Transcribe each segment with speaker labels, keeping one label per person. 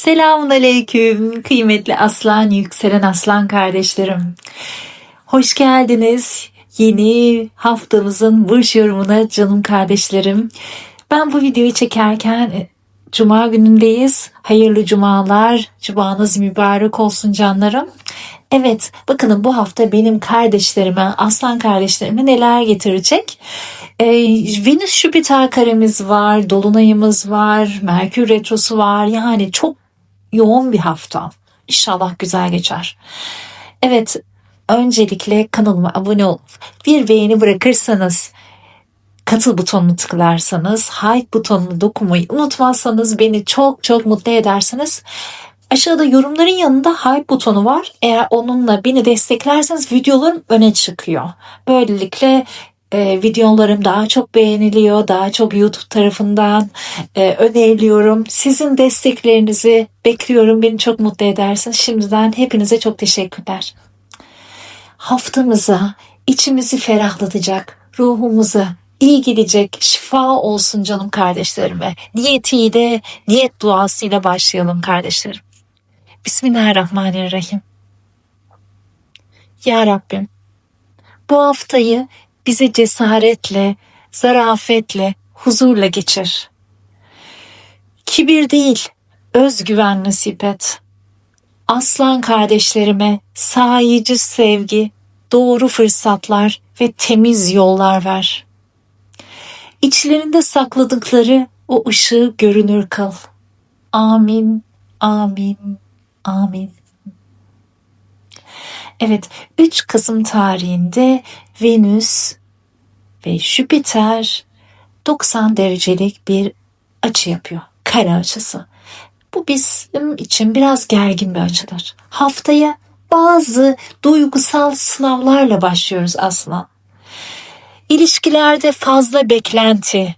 Speaker 1: Selamun Aleyküm kıymetli aslan yükselen aslan kardeşlerim. Hoş geldiniz yeni haftamızın burç yorumuna canım kardeşlerim. Ben bu videoyu çekerken e, Cuma günündeyiz. Hayırlı cumalar. Cumanız mübarek olsun canlarım. Evet bakın bu hafta benim kardeşlerime, aslan kardeşlerime neler getirecek? Ee, Venüs Jüpiter karemiz var, dolunayımız var, Merkür retrosu var. Yani çok yoğun bir hafta. İnşallah güzel geçer. Evet, öncelikle kanalıma abone olup bir beğeni bırakırsanız, katıl butonunu tıklarsanız, hype butonunu dokunmayı unutmazsanız beni çok çok mutlu edersiniz. Aşağıda yorumların yanında hype butonu var. Eğer onunla beni desteklerseniz videolarım öne çıkıyor. Böylelikle e, videolarım daha çok beğeniliyor, daha çok YouTube tarafından e, öneriliyorum. Sizin desteklerinizi bekliyorum. Beni çok mutlu edersiniz. Şimdiden hepinize çok teşekkürler. Haftamıza içimizi ferahlatacak, ruhumuza iyi gelecek, şifa olsun canım kardeşlerime. Niyetiyle, niyet duasıyla başlayalım kardeşlerim. Bismillahirrahmanirrahim. Ya Rabbim, bu haftayı bize cesaretle, zarafetle, huzurla geçir. Kibir değil, özgüven nasip et. Aslan kardeşlerime sahici sevgi, doğru fırsatlar ve temiz yollar ver. İçlerinde sakladıkları o ışığı görünür kıl. Amin, amin, amin. Evet 3 Kasım tarihinde Venüs ve Jüpiter 90 derecelik bir açı yapıyor. Kare açısı. Bu bizim için biraz gergin bir açıdır. Haftaya bazı duygusal sınavlarla başlıyoruz aslında. İlişkilerde fazla beklenti,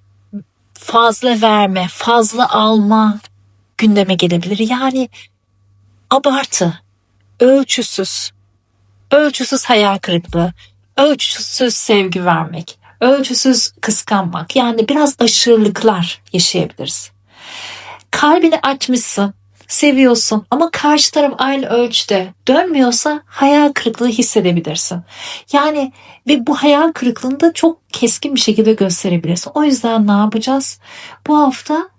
Speaker 1: fazla verme, fazla alma gündeme gelebilir. Yani abartı, ölçüsüz, ölçüsüz hayal kırıklığı, ölçüsüz sevgi vermek, ölçüsüz kıskanmak yani biraz aşırılıklar yaşayabiliriz. Kalbini açmışsın, seviyorsun ama karşı taraf aynı ölçüde dönmüyorsa hayal kırıklığı hissedebilirsin. Yani ve bu hayal kırıklığını da çok keskin bir şekilde gösterebilirsin. O yüzden ne yapacağız? Bu hafta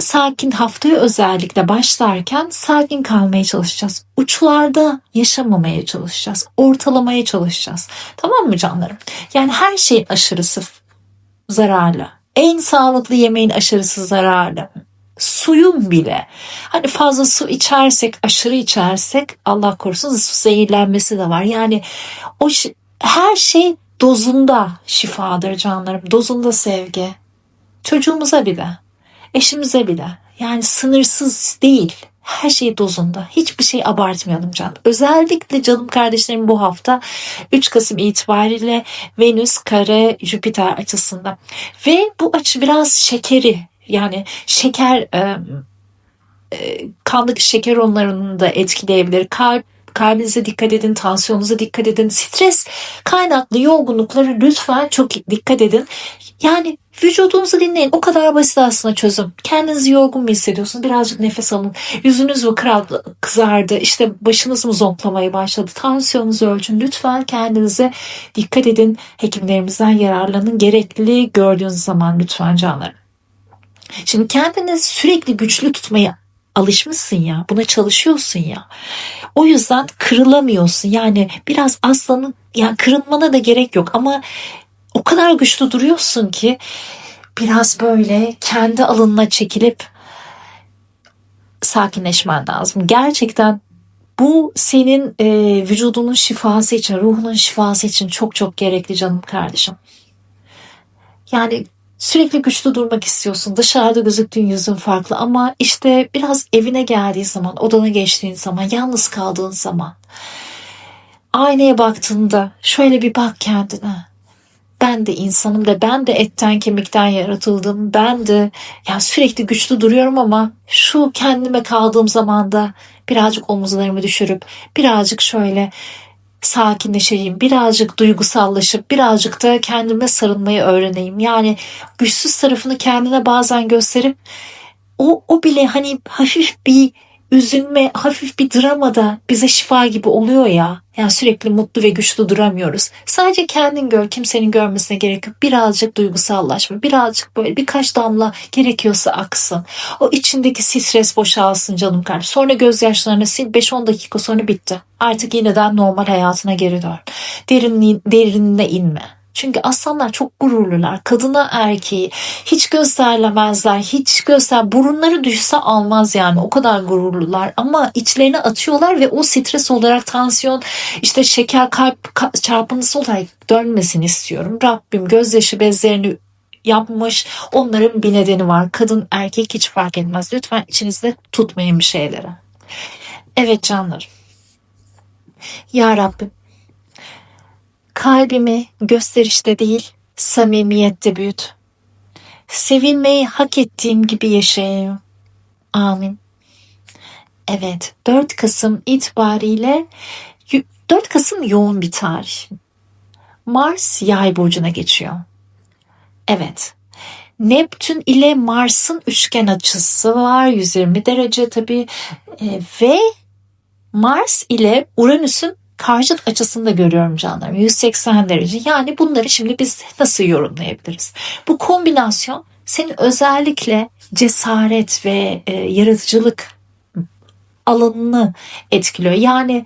Speaker 1: sakin haftaya özellikle başlarken sakin kalmaya çalışacağız. Uçlarda yaşamamaya çalışacağız. Ortalamaya çalışacağız. Tamam mı canlarım? Yani her şeyin aşırısı zararlı. En sağlıklı yemeğin aşırısı zararlı. Suyun bile. Hani fazla su içersek, aşırı içersek Allah korusun su zehirlenmesi de var. Yani o her şey dozunda şifadır canlarım. Dozunda sevgi. Çocuğumuza bile eşimize bile yani sınırsız değil her şey dozunda. Hiçbir şey abartmayalım canım. Özellikle canım kardeşlerim bu hafta 3 Kasım itibariyle Venüs kare Jüpiter açısında. Ve bu açı biraz şekeri yani şeker e, e, kandaki şeker onlarını da etkileyebilir. Kalp kalbinize dikkat edin, tansiyonunuza dikkat edin. Stres kaynaklı yorgunlukları lütfen çok dikkat edin. Yani vücudunuzu dinleyin. O kadar basit aslında çözüm. Kendinizi yorgun mu hissediyorsunuz? Birazcık nefes alın. Yüzünüz mü kızardı? İşte başınız mı zonklamaya başladı? Tansiyonunuzu ölçün. Lütfen kendinize dikkat edin. Hekimlerimizden yararlanın. Gerekli gördüğünüz zaman lütfen canlarım. Şimdi kendini sürekli güçlü tutmaya alışmışsın ya. Buna çalışıyorsun ya. O yüzden kırılamıyorsun. Yani biraz aslanın yani kırılmana da gerek yok ama o kadar güçlü duruyorsun ki biraz böyle kendi alınına çekilip sakinleşmen lazım. Gerçekten bu senin e, vücudunun şifası için, ruhunun şifası için çok çok gerekli canım kardeşim. Yani sürekli güçlü durmak istiyorsun. Dışarıda gözüktüğün yüzün farklı ama işte biraz evine geldiğin zaman, odana geçtiğin zaman, yalnız kaldığın zaman aynaya baktığında şöyle bir bak kendine ben de insanım da ben de etten kemikten yaratıldım. Ben de ya sürekli güçlü duruyorum ama şu kendime kaldığım zamanda birazcık omuzlarımı düşürüp birazcık şöyle sakinleşeyim, birazcık duygusallaşıp birazcık da kendime sarılmayı öğreneyim. Yani güçsüz tarafını kendine bazen gösterip o, o bile hani hafif bir üzülme, hafif bir dramada bize şifa gibi oluyor ya. Yani sürekli mutlu ve güçlü duramıyoruz. Sadece kendin gör, kimsenin görmesine gerek yok. Birazcık duygusallaşma, birazcık böyle birkaç damla gerekiyorsa aksın. O içindeki stres boşalsın canım kardeşim. Sonra gözyaşlarını sil 5-10 dakika sonra bitti. Artık yeniden normal hayatına geri dön. Derinliğin, derinine inme. Çünkü aslanlar çok gururlular. Kadına erkeği hiç gösterlemezler. Hiç göster burunları düşse almaz yani. O kadar gururlular ama içlerine atıyorlar ve o stres olarak tansiyon işte şeker kalp ka- çarpıntısı olarak dönmesini istiyorum. Rabbim gözyaşı bezlerini yapmış. Onların bir nedeni var. Kadın erkek hiç fark etmez. Lütfen içinizde tutmayın bir şeyleri. Evet canlarım. Ya Rabbim Kalbimi gösterişte değil, samimiyette büyüt. Sevilmeyi hak ettiğim gibi yaşayayım. Amin. Evet, 4 Kasım itibariyle 4 Kasım yoğun bir tarih. Mars yay burcuna geçiyor. Evet. Neptün ile Mars'ın üçgen açısı var 120 derece tabii E, ve Mars ile Uranüs'ün karşıt açısını da görüyorum canlarım. 180 derece. Yani bunları şimdi biz nasıl yorumlayabiliriz? Bu kombinasyon senin özellikle cesaret ve e, yaratıcılık alanını etkiliyor. Yani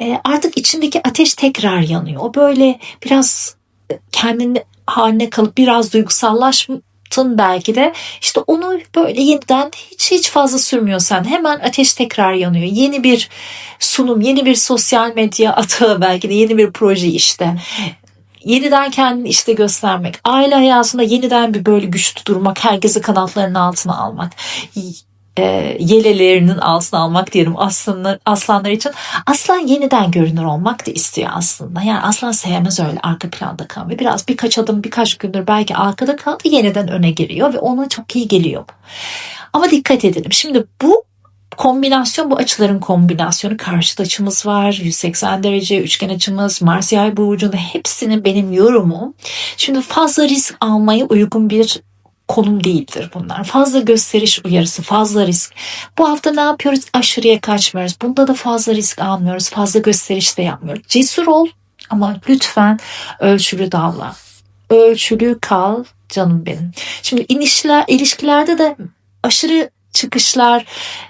Speaker 1: e, artık içindeki ateş tekrar yanıyor. O böyle biraz kendini haline kalıp biraz duygusallaştın belki de. İşte onu böyle yeniden hiç hiç fazla sürmüyor sen hemen ateş tekrar yanıyor. Yeni bir sunum yeni bir sosyal medya atağı belki de yeni bir proje işte. Yeniden kendini işte göstermek aile hayatında yeniden bir böyle güçlü durmak herkesi kanatlarının altına almak e, yelelerinin altına almak diyelim aslanlar, aslanlar için. Aslan yeniden görünür olmak da istiyor aslında. Yani aslan sevmez öyle arka planda kalmayı. Biraz birkaç adım birkaç gündür belki arkada kaldı yeniden öne geliyor ve ona çok iyi geliyor. Ama dikkat edelim. Şimdi bu kombinasyon bu açıların kombinasyonu karşıt açımız var 180 derece üçgen açımız Mars yay burcunda hepsinin benim yorumum şimdi fazla risk almaya uygun bir konum değildir bunlar. Fazla gösteriş uyarısı, fazla risk. Bu hafta ne yapıyoruz? Aşırıya kaçmıyoruz. Bunda da fazla risk almıyoruz. Fazla gösteriş de yapmıyoruz. Cesur ol ama lütfen ölçülü davran. Ölçülü kal canım benim. Şimdi inişler, ilişkilerde de aşırı çıkışlar,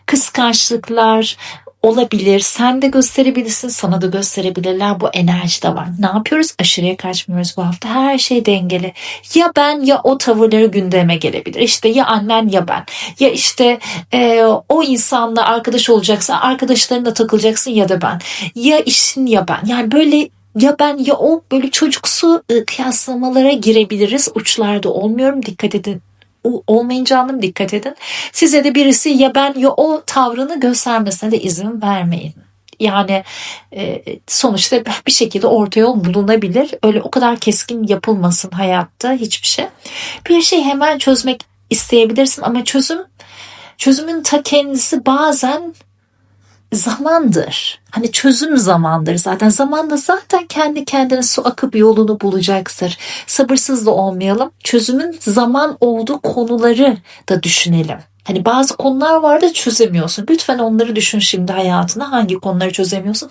Speaker 1: kıskançlıklar, olabilir. Sen de gösterebilirsin, sana da gösterebilirler. Bu enerji de var. Ne yapıyoruz? Aşırıya kaçmıyoruz bu hafta. Her şey dengeli. Ya ben ya o tavırları gündeme gelebilir. İşte ya annen ya ben. Ya işte e, o insanla arkadaş olacaksa arkadaşlarınla takılacaksın ya da ben. Ya işin ya ben. Yani böyle ya ben ya o böyle çocuksu ı, kıyaslamalara girebiliriz. Uçlarda olmuyorum. Dikkat edin olmayınca anlam dikkat edin. Size de birisi ya ben ya o tavrını göstermesine de izin vermeyin. Yani e, sonuçta bir şekilde orta yol bulunabilir. Öyle o kadar keskin yapılmasın hayatta hiçbir şey. Bir şey hemen çözmek isteyebilirsin ama çözüm çözümün ta kendisi bazen zamandır. Hani çözüm zamandır zaten. Zamanda zaten kendi kendine su akıp yolunu bulacaktır. Sabırsız da olmayalım. Çözümün zaman olduğu konuları da düşünelim. Hani bazı konular var da çözemiyorsun. Lütfen onları düşün şimdi hayatına. Hangi konuları çözemiyorsun?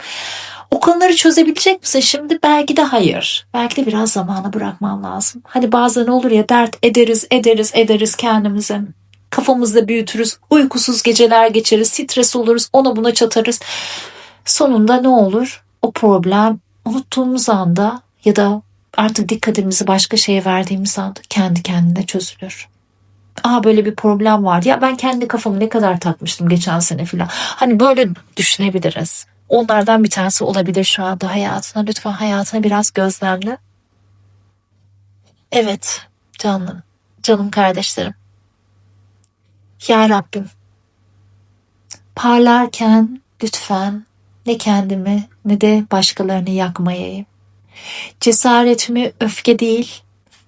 Speaker 1: O konuları çözebilecek misin şimdi? Belki de hayır. Belki de biraz zamana bırakman lazım. Hani bazen olur ya dert ederiz, ederiz, ederiz kendimize kafamızda büyütürüz, uykusuz geceler geçeriz, stres oluruz, ona buna çatarız. Sonunda ne olur? O problem unuttuğumuz anda ya da artık dikkatimizi başka şeye verdiğimiz anda kendi kendine çözülür. Aa böyle bir problem vardı. Ya ben kendi kafamı ne kadar takmıştım geçen sene filan. Hani böyle düşünebiliriz. Onlardan bir tanesi olabilir şu anda hayatına. Lütfen hayatına biraz gözlemle. Evet canım, canım kardeşlerim. Ya Rabbim parlarken lütfen ne kendimi ne de başkalarını yakmayayım. Cesaretimi öfke değil,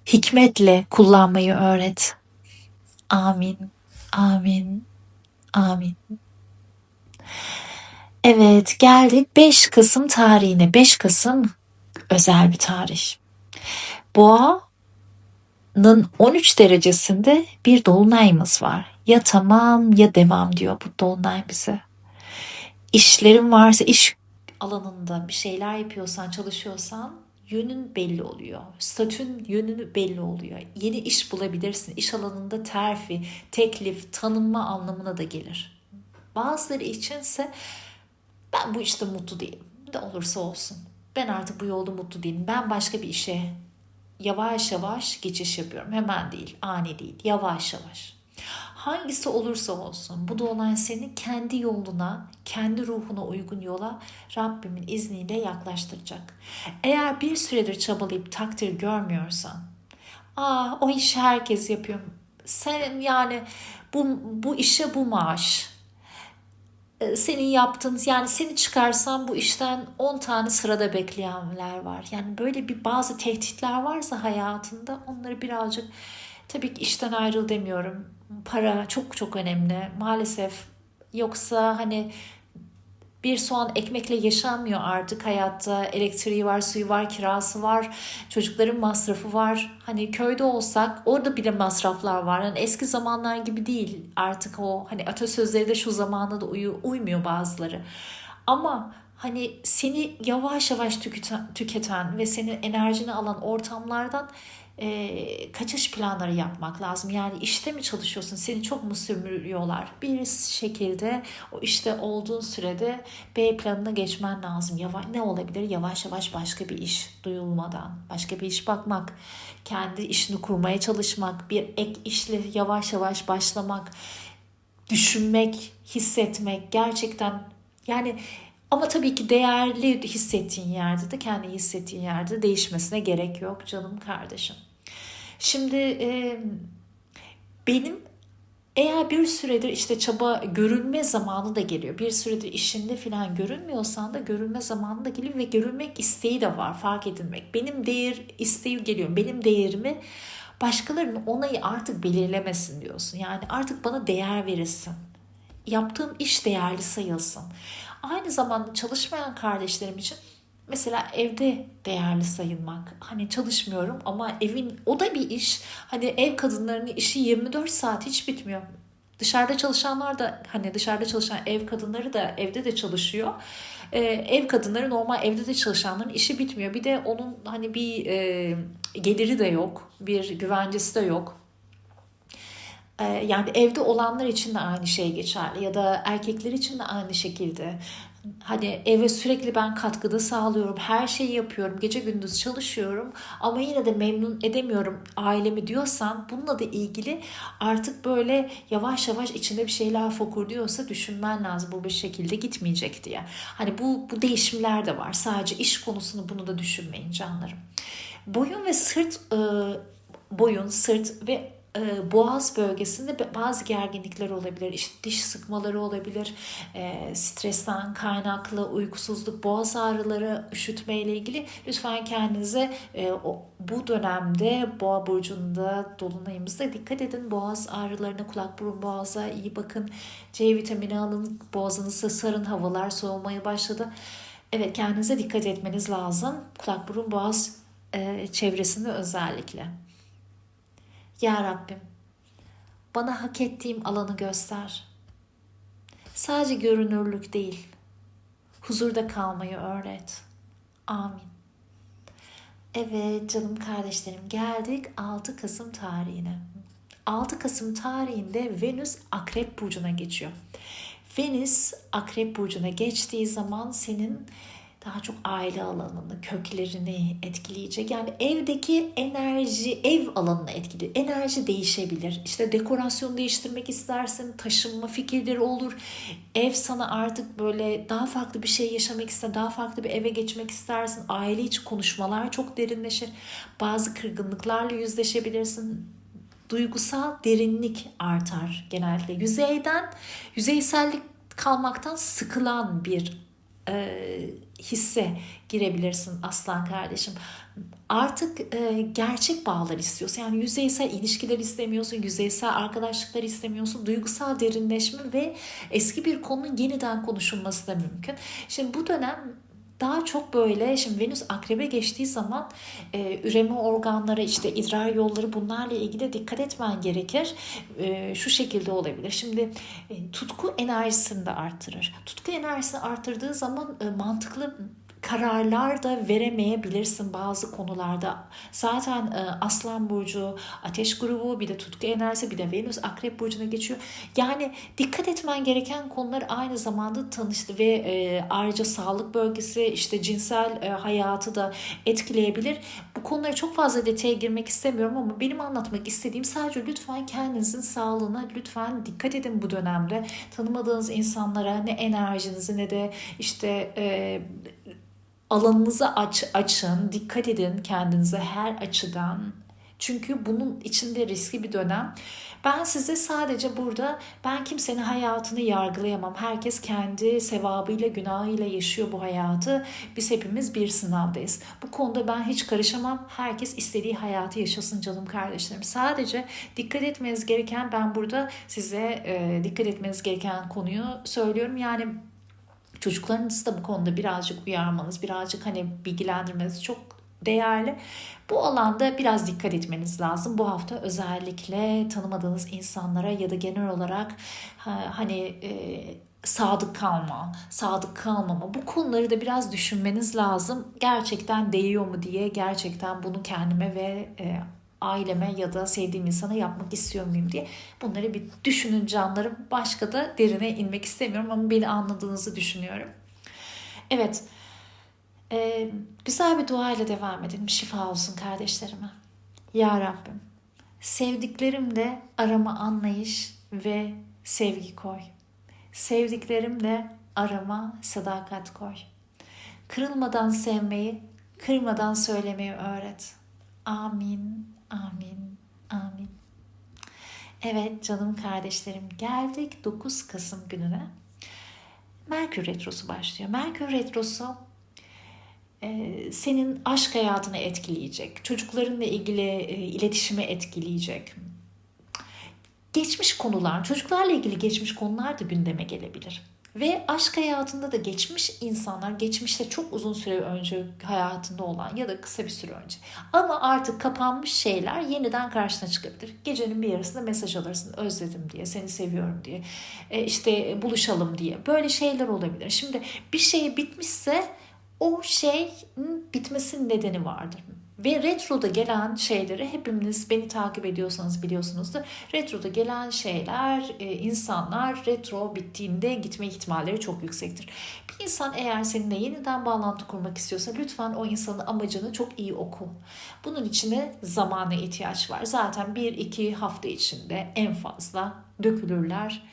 Speaker 1: hikmetle kullanmayı öğret. Amin, amin, amin. Evet geldik 5 Kasım tarihine. 5 Kasım özel bir tarih. Boğa'nın 13 derecesinde bir dolunayımız var. Ya tamam ya devam diyor bu dolunay bize. İşlerin varsa iş alanında bir şeyler yapıyorsan, çalışıyorsan yönün belli oluyor. Statün yönünü belli oluyor. Yeni iş bulabilirsin. İş alanında terfi, teklif, tanınma anlamına da gelir. Bazıları içinse ben bu işte mutlu değilim. Ne olursa olsun. Ben artık bu yolda mutlu değilim. Ben başka bir işe yavaş yavaş geçiş yapıyorum. Hemen değil, ani değil. Yavaş yavaş. Hangisi olursa olsun bu dolunay seni kendi yoluna, kendi ruhuna uygun yola Rabbimin izniyle yaklaştıracak. Eğer bir süredir çabalayıp takdir görmüyorsan, aa o işi herkes yapıyor. Sen yani bu, bu işe bu maaş, e, senin yaptığın yani seni çıkarsan bu işten 10 tane sırada bekleyenler var. Yani böyle bir bazı tehditler varsa hayatında onları birazcık tabii ki işten ayrıl demiyorum. Para çok çok önemli maalesef. Yoksa hani bir soğan ekmekle yaşanmıyor artık hayatta. Elektriği var, suyu var, kirası var, çocukların masrafı var. Hani köyde olsak orada bile masraflar var. Yani eski zamanlar gibi değil artık o hani atasözleri de şu zamanda da uyu, uymuyor bazıları. Ama hani seni yavaş yavaş tüketen, tüketen ve senin enerjini alan ortamlardan e, kaçış planları yapmak lazım. Yani işte mi çalışıyorsun? Seni çok mu sömürüyorlar? Bir şekilde o işte olduğun sürede B planına geçmen lazım. Yavaş, ne olabilir? Yavaş yavaş başka bir iş duyulmadan. Başka bir iş bakmak. Kendi işini kurmaya çalışmak. Bir ek işle yavaş yavaş başlamak. Düşünmek, hissetmek. Gerçekten yani ama tabii ki değerli hissettiğin yerde de kendi hissettiğin yerde değişmesine gerek yok canım kardeşim. Şimdi e, benim eğer bir süredir işte çaba görünme zamanı da geliyor. Bir süredir işinde falan görünmüyorsan da görünme zamanı da geliyor ve görünmek isteği de var fark edilmek. Benim değer isteği geliyor. Benim değerimi başkalarının onayı artık belirlemesin diyorsun. Yani artık bana değer verilsin. Yaptığım iş değerli sayılsın. Aynı zamanda çalışmayan kardeşlerim için mesela evde değerli sayılmak. Hani çalışmıyorum ama evin o da bir iş. Hani ev kadınlarının işi 24 saat hiç bitmiyor. Dışarıda çalışanlar da hani dışarıda çalışan ev kadınları da evde de çalışıyor. Ee, ev kadınları normal evde de çalışanların işi bitmiyor. Bir de onun hani bir e, geliri de yok. Bir güvencesi de yok. Ee, yani evde olanlar için de aynı şey geçerli ya da erkekler için de aynı şekilde. Hani eve sürekli ben katkıda sağlıyorum, her şeyi yapıyorum, gece gündüz çalışıyorum ama yine de memnun edemiyorum ailemi diyorsan bununla da ilgili artık böyle yavaş yavaş içinde bir şeyler fokur diyorsa düşünmen lazım bu bir şekilde gitmeyecek diye. Hani bu, bu değişimler de var. Sadece iş konusunu bunu da düşünmeyin canlarım. Boyun ve sırt e, boyun, sırt ve e, boğaz bölgesinde bazı gerginlikler olabilir. İşte diş sıkmaları olabilir. E, stresten kaynaklı uykusuzluk, boğaz ağrıları, üşütme ile ilgili lütfen kendinize e, o, bu dönemde boğa burcunda dolunayımızda dikkat edin. Boğaz ağrılarına, kulak burun boğaza iyi bakın. C vitamini alın. Boğazınızı sarın. Havalar soğumaya başladı. Evet kendinize dikkat etmeniz lazım. Kulak burun boğaz e, çevresinde özellikle. Ya Rabbim, bana hak ettiğim alanı göster. Sadece görünürlük değil, huzurda kalmayı öğret. Amin. Evet canım kardeşlerim geldik 6 Kasım tarihine. 6 Kasım tarihinde Venüs Akrep Burcu'na geçiyor. Venüs Akrep Burcu'na geçtiği zaman senin daha çok aile alanını, köklerini etkileyecek. Yani evdeki enerji, ev alanını etkili. Enerji değişebilir. İşte dekorasyon değiştirmek istersin, taşınma fikirleri olur. Ev sana artık böyle daha farklı bir şey yaşamak ister, daha farklı bir eve geçmek istersin. Aile içi konuşmalar çok derinleşir. Bazı kırgınlıklarla yüzleşebilirsin duygusal derinlik artar genelde. Yüzeyden, yüzeysellik kalmaktan sıkılan bir e, hisse girebilirsin aslan kardeşim. Artık e, gerçek bağlar istiyorsun. Yani yüzeysel ilişkiler istemiyorsun, yüzeysel arkadaşlıklar istemiyorsun. Duygusal derinleşme ve eski bir konunun yeniden konuşulması da mümkün. Şimdi bu dönem daha çok böyle şimdi Venüs akrebe geçtiği zaman e, üreme organları işte idrar yolları bunlarla ilgili dikkat etmen gerekir. E, şu şekilde olabilir. Şimdi e, tutku enerjisini de arttırır. Tutku enerjisini arttırdığı zaman e, mantıklı kararlar da veremeyebilirsin bazı konularda. Zaten e, Aslan Burcu, Ateş grubu, bir de tutku enerjisi, bir de Venüs Akrep Burcu'na geçiyor. Yani dikkat etmen gereken konular aynı zamanda tanıştı ve e, ayrıca sağlık bölgesi, işte cinsel e, hayatı da etkileyebilir. Bu konulara çok fazla detaya girmek istemiyorum ama benim anlatmak istediğim sadece lütfen kendinizin sağlığına lütfen dikkat edin bu dönemde. Tanımadığınız insanlara ne enerjinizi ne de işte e, alanınızı aç, açın, dikkat edin kendinize her açıdan. Çünkü bunun içinde riskli bir dönem. Ben size sadece burada ben kimsenin hayatını yargılayamam. Herkes kendi sevabıyla, günahıyla yaşıyor bu hayatı. Biz hepimiz bir sınavdayız. Bu konuda ben hiç karışamam. Herkes istediği hayatı yaşasın canım kardeşlerim. Sadece dikkat etmeniz gereken ben burada size e, dikkat etmeniz gereken konuyu söylüyorum. Yani çocuklarınızı da bu konuda birazcık uyarmanız, birazcık hani bilgilendirmeniz çok değerli. Bu alanda biraz dikkat etmeniz lazım. Bu hafta özellikle tanımadığınız insanlara ya da genel olarak hani e, sadık kalma, sadık kalmama bu konuları da biraz düşünmeniz lazım. Gerçekten değiyor mu diye gerçekten bunu kendime ve e, aileme ya da sevdiğim insana yapmak istiyor muyum diye bunları bir düşünün canlarım. Başka da derine inmek istemiyorum ama beni anladığınızı düşünüyorum. Evet, ee, güzel bir dua ile devam edelim. Şifa olsun kardeşlerime. Ya Rabbim, sevdiklerimle arama anlayış ve sevgi koy. Sevdiklerimle arama sadakat koy. Kırılmadan sevmeyi, kırmadan söylemeyi öğret. Amin, amin, amin. Evet canım kardeşlerim geldik 9 Kasım gününe. Merkür Retrosu başlıyor. Merkür Retrosu e, senin aşk hayatını etkileyecek, çocuklarınla ilgili e, iletişimi etkileyecek. Geçmiş konular, çocuklarla ilgili geçmiş konular da gündeme gelebilir. Ve aşk hayatında da geçmiş insanlar, geçmişte çok uzun süre önce hayatında olan ya da kısa bir süre önce. Ama artık kapanmış şeyler yeniden karşına çıkabilir. Gecenin bir yarısında mesaj alırsın özledim diye, seni seviyorum diye, e işte buluşalım diye. Böyle şeyler olabilir. Şimdi bir şey bitmişse o şeyin bitmesinin nedeni vardır. Ve retroda gelen şeyleri hepimiz beni takip ediyorsanız biliyorsunuzdur. Retroda gelen şeyler e, insanlar retro bittiğinde gitme ihtimalleri çok yüksektir. Bir insan eğer seninle yeniden bağlantı kurmak istiyorsa lütfen o insanın amacını çok iyi oku. Bunun içine zamana ihtiyaç var. Zaten bir iki hafta içinde en fazla dökülürler.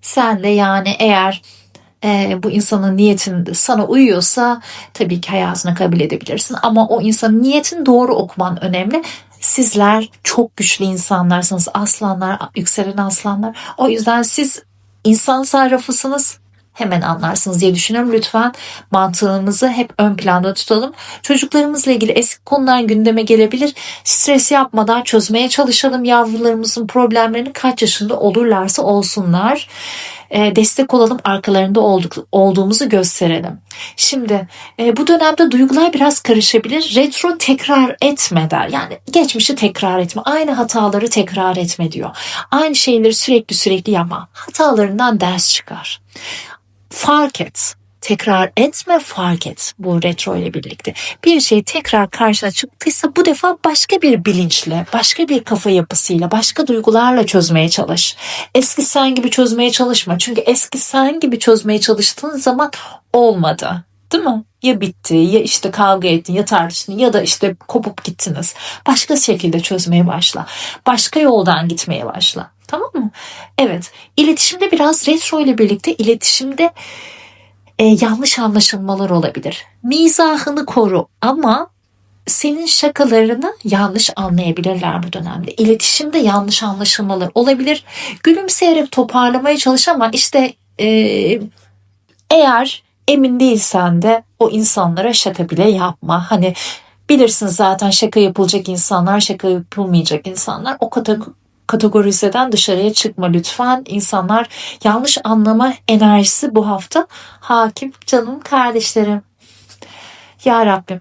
Speaker 1: Sen de yani eğer e, bu insanın niyetin sana uyuyorsa tabii ki hayatına kabul edebilirsin. Ama o insanın niyetin doğru okuman önemli. Sizler çok güçlü insanlarsınız. Aslanlar, yükselen aslanlar. O yüzden siz insan sarrafısınız hemen anlarsınız diye düşünüyorum. Lütfen mantığımızı hep ön planda tutalım. Çocuklarımızla ilgili eski konular gündeme gelebilir. Stres yapmadan çözmeye çalışalım. Yavrularımızın problemlerini kaç yaşında olurlarsa olsunlar. E, destek olalım, arkalarında olduk, olduğumuzu gösterelim. Şimdi e, bu dönemde duygular biraz karışabilir. Retro tekrar etme der. Yani geçmişi tekrar etme. Aynı hataları tekrar etme diyor. Aynı şeyleri sürekli sürekli yapma. Hatalarından ders çıkar fark et. Tekrar etme fark et bu retro ile birlikte. Bir şey tekrar karşına çıktıysa bu defa başka bir bilinçle, başka bir kafa yapısıyla, başka duygularla çözmeye çalış. Eski sen gibi çözmeye çalışma. Çünkü eski sen gibi çözmeye çalıştığın zaman olmadı. Değil mi? Ya bitti ya işte kavga ettin ya tartıştın ya da işte kopup gittiniz. Başka şekilde çözmeye başla. Başka yoldan gitmeye başla. Tamam mı? Evet. İletişimde biraz retro ile birlikte iletişimde e, yanlış anlaşılmalar olabilir. Mizahını koru ama senin şakalarını yanlış anlayabilirler bu dönemde. İletişimde yanlış anlaşılmalar olabilir. Gülümseyerek toparlamaya çalış ama işte e, eğer emin değilsen de o insanlara şaka bile yapma. Hani bilirsiniz zaten şaka yapılacak insanlar, şaka yapılmayacak insanlar o kadar kategorizeden dışarıya çıkma lütfen. İnsanlar yanlış anlama enerjisi bu hafta hakim canım kardeşlerim. Ya Rabbim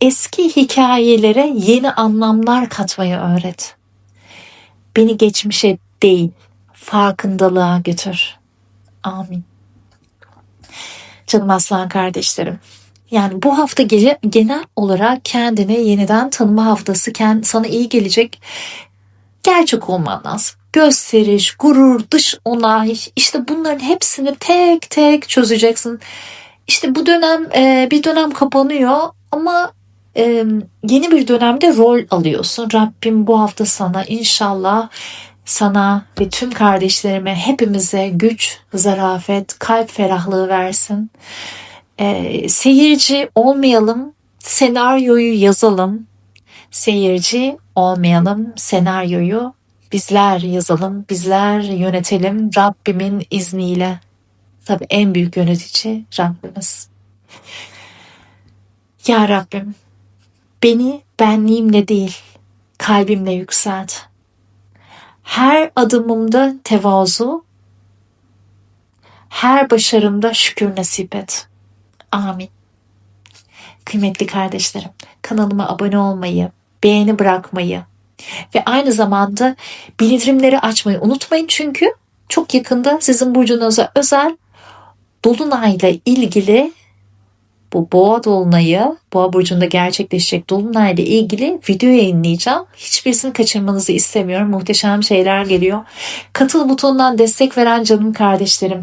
Speaker 1: eski hikayelere yeni anlamlar katmayı öğret. Beni geçmişe değil farkındalığa götür. Amin. Canım aslan kardeşlerim. Yani bu hafta gece, genel olarak kendini yeniden tanıma haftası sana iyi gelecek gerçek olman lazım. Gösteriş, gurur, dış onay işte bunların hepsini tek tek çözeceksin. İşte bu dönem e, bir dönem kapanıyor ama e, yeni bir dönemde rol alıyorsun. Rabbim bu hafta sana inşallah sana ve tüm kardeşlerime hepimize güç, zarafet, kalp ferahlığı versin. E, seyirci olmayalım, senaryoyu yazalım. Seyirci olmayalım, senaryoyu bizler yazalım, bizler yönetelim Rabbimin izniyle. Tabii en büyük yönetici Rabbimiz. Ya Rabbim, beni benliğimle değil, kalbimle yükselt. Her adımımda tevazu, her başarımda şükür nasip et. Amin. Kıymetli kardeşlerim, kanalıma abone olmayı, beğeni bırakmayı ve aynı zamanda bildirimleri açmayı unutmayın çünkü çok yakında sizin burcunuza özel Dolunay'la ilgili bu boğa dolunayı, boğa burcunda gerçekleşecek dolunayla ilgili video yayınlayacağım. Hiçbirisini kaçırmanızı istemiyorum. Muhteşem şeyler geliyor. Katıl butonundan destek veren canım kardeşlerim.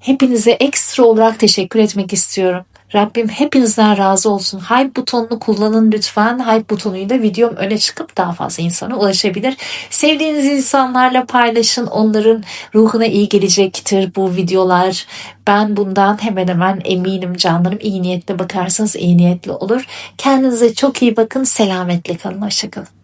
Speaker 1: Hepinize ekstra olarak teşekkür etmek istiyorum. Rabbim hepinizden razı olsun. Hype butonunu kullanın lütfen. Hype butonuyla videom öne çıkıp daha fazla insana ulaşabilir. Sevdiğiniz insanlarla paylaşın. Onların ruhuna iyi gelecektir bu videolar. Ben bundan hemen hemen eminim canlarım. İyi niyetle bakarsanız iyi niyetli olur. Kendinize çok iyi bakın. Selametle kalın. Hoşçakalın.